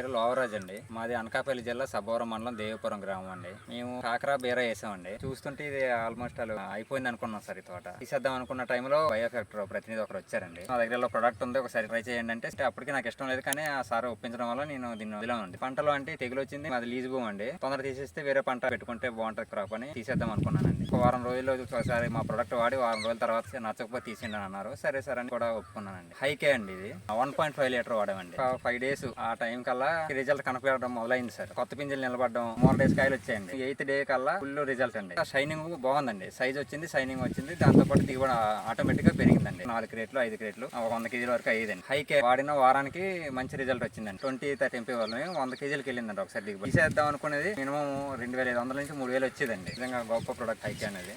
పేరు లోవరాజ్ అండి. మాది అనకాపల్లి జిల్లా సబ్బవరం మండలం దేవపురం గ్రామం అండి. మేము కాకరా బీరా వేసామండి. చూస్తుంటే ఇది ఆల్మోస్ట్ అలా అయిపోయింది అనుకున్నాం సార్ ఈ తోట. తీసేద్దాం అనుకున్న టైంలో బయోఫాక్టర్ ప్రతినిధి ఒకరు వచ్చారండి. మా దగ్గర ప్రొడక్ట్ ఉంది. ఒకసారి ట్రై చేయండి అంటే అప్పటికి నాకు ఇష్టం లేదు కానీ ఆ సార్ ఒప్పించడం వల్ల నేను దీన్ని వదిలామండి పంటలో అంటే తెగులు వచ్చింది. మాది లీజ్ భూమి అండి. తొందర తీసేస్తే వేరే పంట పెట్టుకుంటే బాగుంటుంది క్రాప్ అని తీసేద్దాం అనుకున్నానండి. ఒక వారం రోజుల్లో ఒకసారి మా ప్రొడక్ట్ వాడి వారం రోజుల తర్వాత నచ్చకపోతే తీసిండి అన్నారు. సరే సరే అని కూడా ఒప్పుకున్నానండి. హైకే అండి ఇది. వన్ పాయింట్ ఫైవ్ లీటర్ వాడామండి. ఫైవ్ డేస్ ఆ టైం కల్లా రిజల్ట్ కనపడడం మొదలైంది సార్. కొత్త పింజలు నిలబడడం మోర్ డేస్ కాయలు వచ్చాయండి. ఎయిత్ డే కల్లా ఫుల్ రిజల్ట్ అండి. షైనింగ్ బాగుందండి. సైజ్ వచ్చింది షైనింగ్ వచ్చింది. దాంతో పాటు దిగుబడి ఆటోమేటిక్గా పెరిగిందండి. నాలుగు క్రేట్లు ఐదు క్రేట్లు ఒక వంద కేజీల వరకు అయ్యిందండి. హైకే వాడిన వారానికి మంచి రిజల్ట్ వచ్చిందండి. ట్వంటీ థర్టీ ఎంపీ వాళ్ళని వంద కేజీలకి వెళ్ళిందండి ఒకసారి దిగుబడి. తీసేద్దాం అనుకునేది మినిమం రెండు వేల ఐదు వందల నుంచి మూడు వేలు వచ్చేదండి. నిజంగా గొప్ప ప్రొడక్ట్ హైకే అనేది.